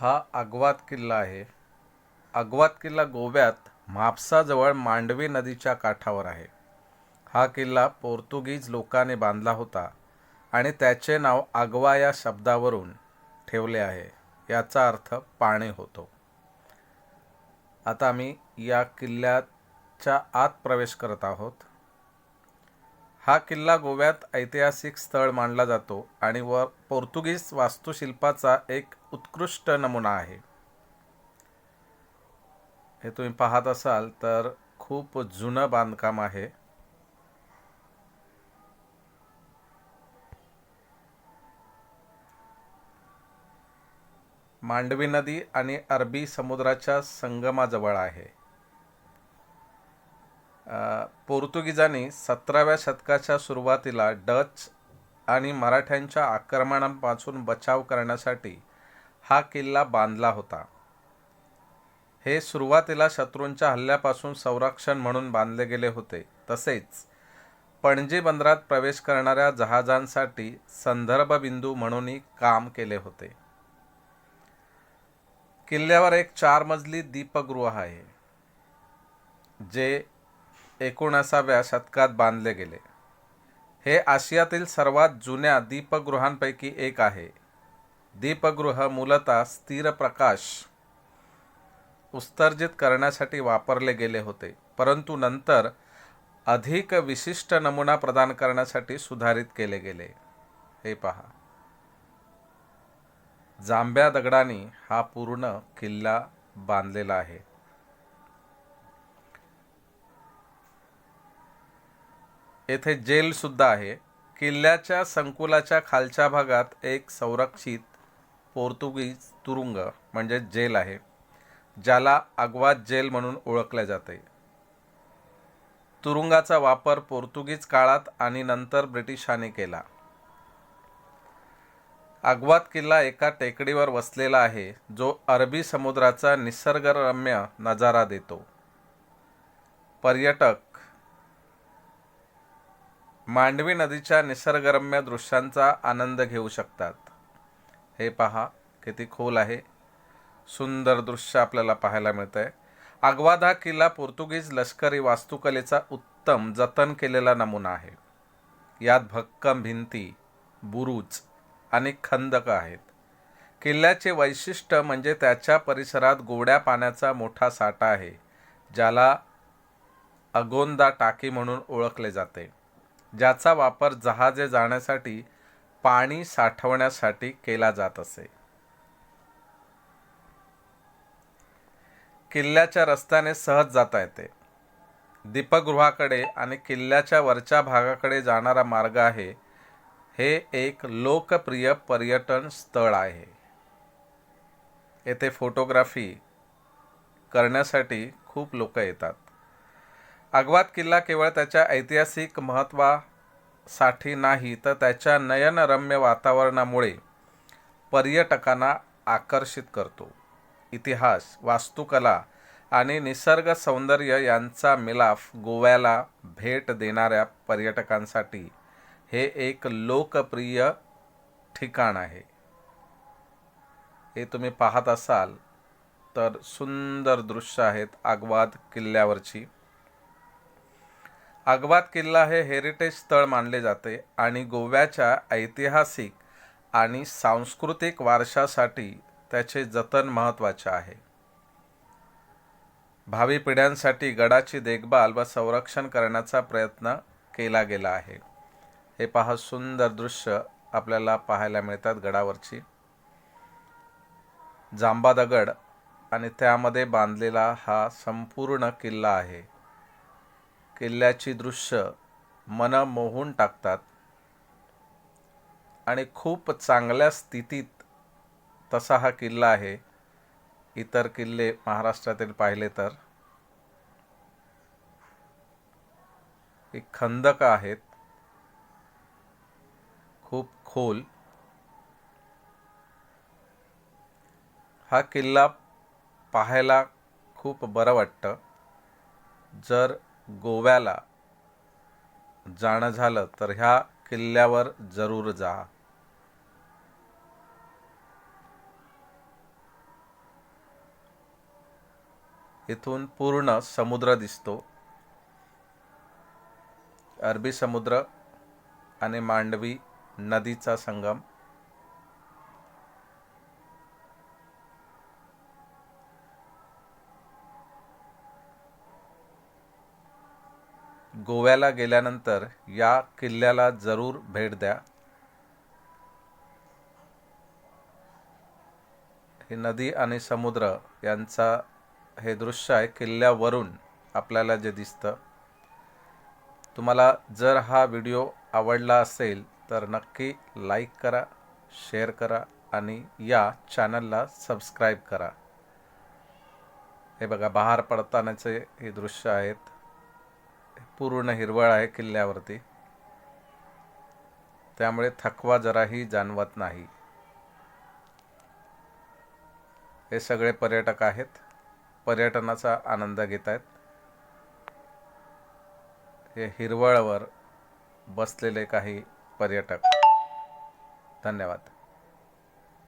हा आग्वाद किल्ला आहे. आग्वाद किल्ला गोव्यात म्हापसाजवळ मांडवी नदीच्या काठावर आहे. हा किल्ला पोर्तुगीज लोकांनी बांधला होता आणि त्याचे नाव आग्वा या शब्दावरून ठेवले आहे. याचा अर्थ पाणी होतो. आता आम्ही या किल्ल्याच्या आत प्रवेश करत आहोत. हा किल्ला गोव्यात ऐतिहासिक स्थळ मानला जातो आणि व पोर्तुगीज वास्तुशिल्पाचा एक उत्कृष्ट नमुना आहे. हे तुम्ही पाहत असाल तर खूप जुनं बांधकाम आहे. मांडवी नदी आणि अरबी समुद्राच्या संगमाजवळ आहे. पोर्तुगीजांनी सतराव्या शतकाच्या सुरुवातीला डच आणि मराठ्यांच्या आक्रमणापासून बचाव करण्यासाठी हा किल्ला बांधला होता. हे सुरुवातीला शत्रूंच्या हल्ल्यापासून संरक्षण म्हणून बांधले गेले होते. तसेच पणजी बंदरात प्रवेश करणाऱ्या जहाजांसाठी संदर्भ बिंदू म्हणूनही काम केले होते. किल्ल्यावर एक चार मजली दीपगृह आहे जे एकोणासाव्या शतकात बांधले गेले. हे आशियातील सर्वात जुन्या दीपगृहांपैकी एक आहे. दीपगृह मूलतः स्थिर प्रकाश उत्सर्जित करण्यासाठी वापरले गेले होते परंतु नंतर अधिक विशिष्ट नमुना प्रदान करण्यासाठी सुधारित केले गेले. हे पहा. जांभ्या दगडांनी हा पूर्ण किल्ला बांधलेला आहे. येथे जेल सुद्धा आहे. किल्ल्याच्या संकुलाच्या खालच्या भागात एक संरक्षित पोर्तुगीज तुरुंग म्हणजे जेल आहे ज्याला आग्वाद जेल म्हणून ओळखले जाते. तुरुंगाचा वापर पोर्तुगीज काळात आणि नंतर ब्रिटिशांनी केला. आग्वाद किल्ला एका टेकडीवर वसलेला आहे जो अरबी समुद्राचा निसर्गरम्य नजारा देतो. पर्यटक मांडवी नदीच्या निसर्गरम्य दृश्यांचा आनंद घेऊ शकतात. हे पहा किती खोल आहे. सुंदर दृश्य आपल्याला पाहायला मिळतंय. आग्वाद हा किल्ला पोर्तुगीज लष्करी वास्तुकलेचा उत्तम जतन केलेला नमुना आहे. यात भक्कम भिंती बुरुज आणि खंदक आहेत. किल्ल्याचे वैशिष्ट्य म्हणजे त्याच्या परिसरात गोड्या पाण्याचा मोठा साठा आहे ज्याला अगोंदा टाकी म्हणून ओळखले जाते. ज्याचा वापर जहाजे जाण्यासाठी पाणी साठवण्यासाठी केला जात असे. किल्ल्याच्या रस्त्याने सहज जाता येते. दीपगृहाकडे आणि किल्ल्याच्या वरच्या भागाकडे जाणारा मार्ग आहे. हे एक लोकप्रिय पर्यटन स्थळ आहे. येथे फोटोग्राफी करण्यासाठी खूप लोक येतात. अगवात किल्ला केवळ त्याच्या ऐतिहासिक महत्त्वासाठी नाही तर त्याच्या नयनरम्य वातावरणामुळे पर्यटकांना आकर्षित करतो. इतिहास वास्तुकला आणि निसर्ग सौंदर्य यांचा मिलाफ गोव्याला भेट देणाऱ्या पर्यटकांसाठी हे एक लोकप्रिय ठिकाण आहे. हे तुम्ही पाहत असाल तर सुंदर दृश्य आहेत आग्वाद किल्ल्यावरची. आग्वाद किल्ला हे हेरिटेज स्थळ मानले जाते आणि गोव्याच्या ऐतिहासिक आणि सांस्कृतिक वारशासाठी त्याचे जतन महत्त्वाचे आहे. भावी पिढ्यांसाठी गडाची देखभाल व संरक्षण करण्याचा प्रयत्न केला गेला आहे. हे पहा सुंदर दृश्य आपल्याला पाहायला मिळतात गडावरची. जांबा दगड आणि त्यामध्ये बांधलेला हा संपूर्ण किल्ला आहे. किल्ल्याची दृश्य मन मोहून टाकतात आणि खूप चांगल्या स्थितीत तसा हा किल्ला आहे. इतर किल्ले महाराष्ट्रातील पाहिले तर ही खंदक आहेत. खूप खोल. हा किल्ला पाहायला खूप बरं वाटतं. जर गोव्याला जाणं झालं तर ह्या किल्ल्यावर जरूर जा. इथून पूर्ण समुद्र दिसतो. अरबी समुद्र आणि मांडवी नदीचा संगम. गोव्याला गेल्यानंतर या किल्ल्याला जरूर भेट द्या. ही नदी आणि समुद्र यांचा हे दृश्य आहे. किल्ल्यावरून आपल्याला जे दिसतं. तुम्हाला जर हा व्हिडिओ आवडला असेल तर नक्की लाईक करा शेअर करा आणि या चॅनलला सबस्क्राईब करा. हे बघा बहार पडतानाचे हे दृश्य आहेत. पूर्ण हिरवळ आहे किल्ल्यावरती. त्यामुळे थकवा जराही जाणवत नाही. हे सगळे पर्यटक आहेत. पर्यटनाचा आनंद घेत आहेत. हे हिरवळवर बसलेले काही पर्यटक. धन्यवाद.